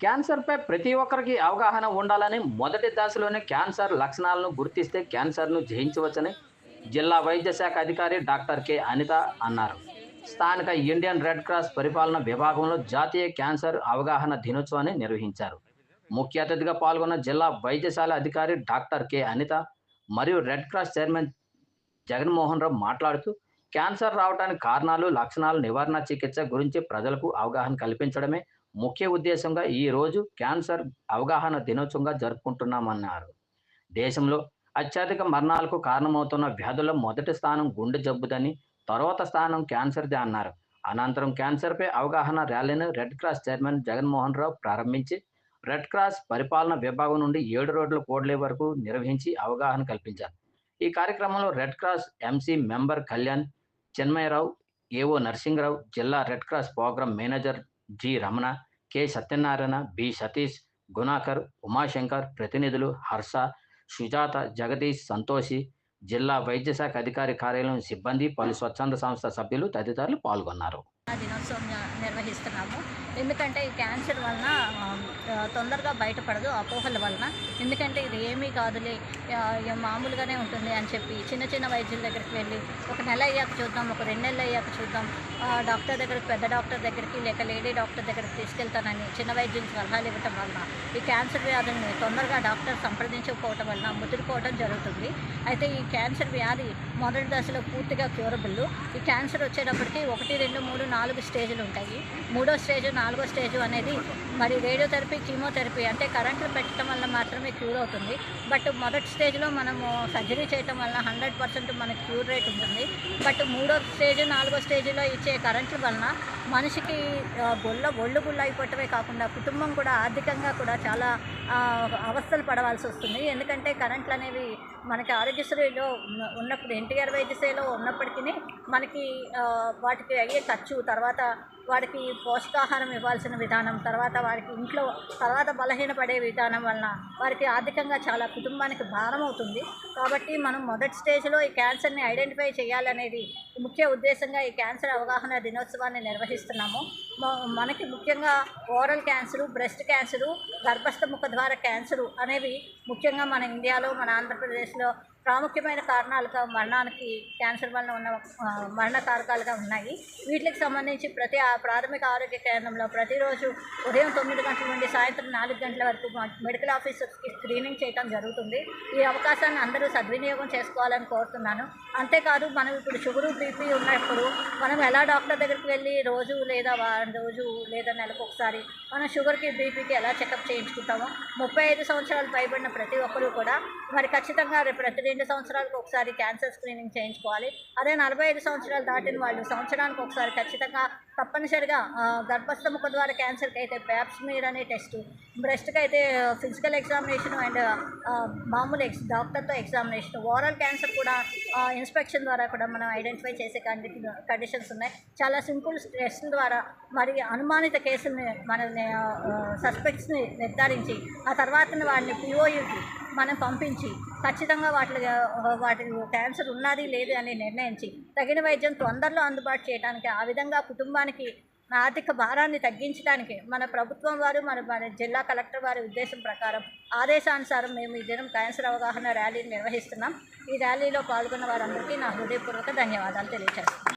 క్యాన్సర్పై ప్రతి ఒక్కరికి అవగాహన ఉండాలని మొదటి దశలోనే క్యాన్సర్ లక్షణాలను గుర్తిస్తే క్యాన్సర్ను జయించవచ్చని జిల్లా వైద్య శాఖ అధికారి డాక్టర్ కె. అనిత అన్నారు. స్థానిక ఇండియన్ రెడ్ క్రాస్ పరిపాలన విభాగంలో జాతీయ క్యాన్సర్ అవగాహన దినోత్సవాన్ని నిర్వహించారు. ముఖ్య అతిథిగా పాల్గొన్న జిల్లా వైద్యశాల అధికారి డాక్టర్ కె. అనిత మరియు Red Cross chairman Jaganmohan Rao మాట్లాడుతూ క్యాన్సర్ రావడానికి కారణాలు లక్షణాలు నివారణ చికిత్స గురించి ప్రజలకు అవగాహన కల్పించడమే ముఖ్య ఉద్దేశంగా ఈ రోజు క్యాన్సర్ అవగాహన దినోత్సవంగా జరుపుకుంటున్నామన్నారు. దేశంలో అత్యధిక మరణాలకు కారణమవుతున్న వ్యాధుల మొదటి స్థానం గుండె జబ్బుదని తర్వాత స్థానం క్యాన్సర్దే అన్నారు. అనంతరం క్యాన్సర్పై అవగాహన ర్యాలీని Red Cross chairman Jaganmohan Rao ప్రారంభించి రెడ్ క్రాస్ పరిపాలన విభాగం నుండి ఏడు రోడ్ల కోడ్లే వరకు నిర్వహించి అవగాహన కల్పించారు. ఈ కార్యక్రమంలో Red Cross MC member Kalyan Chinmayarao AO Narasimharao జిల్లా Red Cross programme manager G Ramana K Satyanarayana B Satish Gunakar Umashankar ప్రతినిధులు హర్ష సుజాత జగదీష్ సంతోషి జిల్లా వైద్యశాఖ అధికారి కార్యాలయం సిబ్బంది పలు స్వచ్ఛంద సంస్థ సభ్యులు తదితరులు పాల్గొన్నారు. దినోత్సవం నిర్వహిస్తున్నాము. ఎందుకంటే ఈ క్యాన్సర్ వలన తొందరగా బయటపడదు అపోహల వలన. ఎందుకంటే ఇది ఏమీ కాదులే మామూలుగానే ఉంటుంది అని చెప్పి చిన్న చిన్న వైద్యుల దగ్గరికి వెళ్ళి ఒక నెల అయ్యాక చూద్దాం ఒక రెండు నెలలు అయ్యాక చూద్దాం. డాక్టర్ దగ్గరికి పెద్ద డాక్టర్ దగ్గరికి లేక లేడీ డాక్టర్ దగ్గరికి తీసుకెళ్తానని చిన్న వైద్యులు సలహాలు ఇవ్వటం వలన ఈ క్యాన్సర్ వ్యాధుల్ని తొందరగా డాక్టర్ సంప్రదించకపోవటం వలన ముదిరిపోవడం జరుగుతుంది. అయితే ఈ క్యాన్సర్ వ్యాధి మొదటి దశలో పూర్తిగా క్యూరబుల్. ఈ క్యాన్సర్ వచ్చేటప్పటికి ఒకటి రెండు మూడు నాలుగు స్టేజ్లు ఉంటాయి. మూడో స్టేజ్ నాలుగో స్టేజ్ అనేది మరి రేడియోథెరపీ కీమోథెరపీ అంటే కరెంట్లు పెట్టడం వల్ల మాత్రమే క్యూర్ అవుతుంది. బట్ మొదటి స్టేజ్లో మనము సర్జరీ చేయటం వల్ల హండ్రెడ్ పర్సెంట్ మనకి క్యూర్ రేట్ ఉంటుంది. బట్ మూడో స్టేజ్ నాలుగో స్టేజ్లో ఇచ్చే కరెంట్ల వలన మనిషికి బొల్ల ఒళ్ళు గుళ్ళు అయిపోవటమే కాకుండా కుటుంబం కూడా ఆర్థికంగా కూడా చాలా అవస్థలు పడవలసి వస్తుంది. ఎందుకంటే కరెంట్లు అనేవి మనకి ఆరోగ్యశ్రీలో ఉన్నప్పుడు ఎన్టీఆర్ వైద్యశ్రీలో ఉన్నప్పటికీ మనకి వాటికి అయ్యే ఖర్చు తర్వాత వాడికి పోషకాహారం ఇవ్వాల్సిన విధానం తర్వాత వారికి ఇంట్లో తర్వాత బలహీనపడే విధానం వలన వారికి ఆర్థికంగా చాలా కుటుంబానికి భారం అవుతుంది. కాబట్టి మనం మొదటి స్టేజ్లో ఈ క్యాన్సర్ని ఐడెంటిఫై చేయాలనేది ముఖ్య ఉద్దేశంగా ఈ క్యాన్సర్ అవగాహన దినోత్సవాన్ని నిర్వహిస్తున్నాము. మనకి ముఖ్యంగా ఓరల్ క్యాన్సరు బ్రెస్ట్ క్యాన్సరు గర్భస్థ ముఖ ద్వారా క్యాన్సరు అనేవి ముఖ్యంగా మన ఇండియాలో మన ఆంధ్రప్రదేశ్లో ప్రాముఖ్యమైన కారణాలుగా మరణానికి క్యాన్సర్ వలన ఉన్న మరణ కారకాలుగా ఉన్నాయి. వీటికి సంబంధించి ప్రతి ఆ ప్రాథమిక ఆరోగ్య కేంద్రంలో ప్రతిరోజు ఉదయం తొమ్మిది గంటల నుండి సాయంత్రం నాలుగు గంటల వరకు మెడికల్ ఆఫీసర్స్కి స్క్రీనింగ్ చేయడం జరుగుతుంది. ఈ అవకాశాన్ని అందరూ సద్వినియోగం చేసుకోవాలని కోరుతున్నాను. అంతేకాదు మనం ఇప్పుడు షుగరు బీపీ ఉన్నప్పుడు మనం ఎలా డాక్టర్ దగ్గరికి వెళ్ళి రోజు లేదా వారం రోజు లేదా నెలకు ఒకసారి మనం షుగర్కి బీపీకి ఎలా చెకప్ చేయించుకుంటామో ముప్పై ఐదు సంవత్సరాలు పైబడిన ప్రతి ఒక్కరూ కూడా మరి ఖచ్చితంగా రేపు ప్రతిదిన రెండు సంవత్సరాలకు ఒకసారి క్యాన్సర్ స్క్రీనింగ్ చేయించుకోవాలి. అదే నలభై ఐదు సంవత్సరాలు దాటిన వాళ్ళు సంవత్సరానికి ఒకసారి ఖచ్చితంగా తప్పనిసరిగా గర్భస్థ ముఖ ద్వారా క్యాన్సర్కి అయితే ప్యాప్స్మీర్ అనే టెస్ట్ బ్రెస్ట్కి అయితే ఫిజికల్ ఎగ్జామినేషన్ అండ్ మామూలు ఎక్స్ డాక్టర్తో ఎగ్జామినేషన్. ఓరల్ క్యాన్సర్ కూడా ఇన్స్పెక్షన్ ద్వారా కూడా మనం ఐడెంటిఫై చేసే కండిషన్ కండిషన్స్ ఉన్నాయి. చాలా సింపుల్ టెస్ట్ ద్వారా మరి అనుమానిత కేసుల్ని మనం సస్పెక్ట్స్ని నిర్ధారించి ఆ తర్వాత వాడిని పిఓయుకి మనం పంపించి ఖచ్చితంగా వాటి వాటి క్యాన్సర్ ఉన్నది లేదు అని నిర్ణయించి తగిన వైద్యం తొందరలో అందుబాటు చేయడానికి ఆ విధంగా కుటుంబానికి ఆర్థిక భారాన్ని తగ్గించడానికి మన ప్రభుత్వం వారు మన మన జిల్లా కలెక్టర్ వారి ఉద్దేశం ప్రకారం ఆదేశానుసారం మేము ఈ దినం క్యాన్సర్ అవగాహన ర్యాలీని నిర్వహిస్తున్నాం. ఈ ర్యాలీలో పాల్గొన్న వారందరికీ నా హృదయపూర్వక ధన్యవాదాలు తెలియజేస్తున్నాను